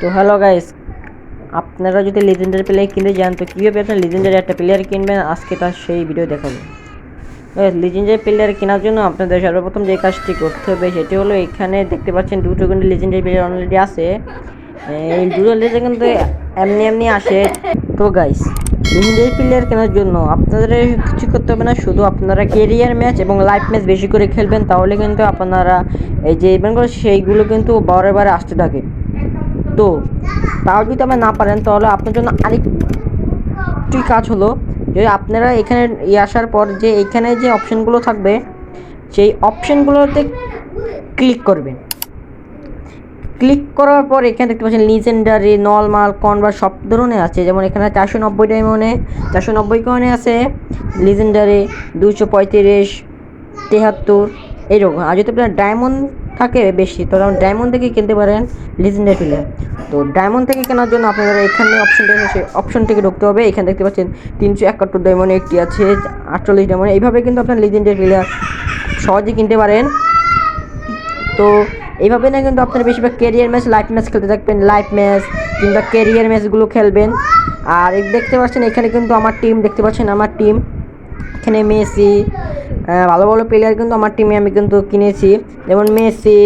তো hello guys, আপনারা যদি লিজেন্ডারি প্লেয়ার কিনতে যান, তো কীভাবে আপনার লিজেন্ডারি একটা প্লেয়ার কিনবেন, আজকে তার সেই ভিডিও দেখাবো। লিজেন্ডারি প্লেয়ার কেনার জন্য আপনাদের সর্বপ্রথম যে কাজটি করতে হবে, সেটি হলো এখানে দেখতে পাচ্ছেন দুটো কিন্তু লিজেন্ডারি প্লেয়ার অলরেডি আছে। এই দুটো লেজে কিন্তু এমনি এমনি আসে। তো গাইস লিজেন্ডারি প্লেয়ার কেনার জন্য আপনাদের কিছু করতে হবে না, শুধু আপনারা কেরিয়ার ম্যাচ এবং লাইভ ম্যাচ বেশি করে খেলবেন, তাহলে কিন্তু আপনারা এই যে ইভেন্টগুলো সেইগুলো কিন্তু বারে বারে আসতে থাকে। তো তাও যদি আপনি না পারেন, তাহলে আপনার জন্য আরেকটি কাজ হলো যে আপনারা এখানে আসার পর যে এখানে যে অপশানগুলো থাকবে, সেই অপশানগুলোতে ক্লিক করবেন। ক্লিক করার পর এখানে দেখতে পাচ্ছেন লিজেন্ডারি নর্মাল কনভার সব ধরনের আছে। যেমন এখানে চারশো নব্বই ডায়মন্ডে চারশো নব্বই কয়েনে আছে লিজেন্ডারি দুশো পঁয়ত্রিশ, তেহাত্তর এইরকম আর যদি আপনার ডায়মন্ড থাকে বেশি? তো আপনি ডায়মন্ড থেকে কিনতে পারেন লিজেন্ডারি প্লেয়ার তো ডায়মন্ড থেকে কেনার জন্য আপনারা এখানে অপশনটা সেই অপশন থেকে ঢুকতে হবে। এখানে দেখতে পাচ্ছেন তিনশো একাত্তর ডায়মন্ড একটি আছে, আটচল্লিশ ডায়মন্ড এইভাবে কিন্তু আপনার লিজেন্ডারি প্লেয়ার সহজে কিনতে পারেন। তো এইভাবে না কিন্তু আপনারা বেশিরভাগ ক্যারিয়ার ম্যাচ লাইফ ম্যাচ খেলতে থাকবেন। লাইফ ম্যাচ কিংবা ক্যারিয়ার ম্যাচগুলো খেলবেন। আর দেখতে পাচ্ছেন এখানে কিন্তু আমার টিম দেখতে পাচ্ছেন আমার টিম এখানে মেসি ভালো ভালো প্লেয়ার কিন্তু আমার টিমে আমি কিন্তু কিনেছি। যেমন Messi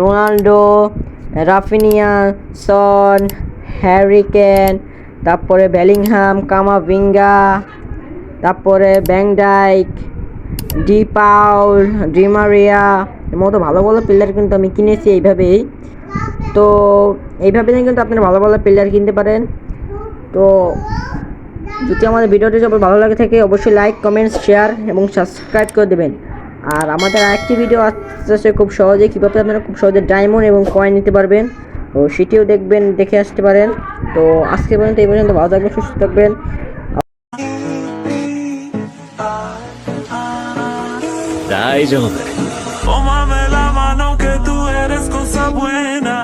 Ronaldo Raphinha, Son Harry Kane তারপরে বেলিংহাম, কামাভিঙ্গা, তারপরে ব্যাংডাইক ডি পাউল ডিমারিয়া মতো ভালো ভালো প্লেয়ার কিন্তু আমি কিনেছি এইভাবেই। তো এইভাবে কিন্তু আপনারা ভালো ভালো প্লেয়ার কিনতে পারেন। তো যদি আমাদের ভিডিওটি সবার ভালো লাগে থাকে অবশ্যই লাইক কমেন্টস শেয়ার এবং সাবস্ক্রাইব করে দেবেন। আর আমাদের আরেকটি ভিডিও আসছে খুব সহজে কীভাবে আপনারা খুব সহজে ডায়মন্ড এবং কয়েন নিতে পারবেন তো সেটিও দেখবেন দেখে আসতে পারেন। তো আজকে পর্যন্ত এই পর্যন্ত ভালো থাকবেন সুস্থ থাকবেন। oh, La mano que tú eres cosa buena.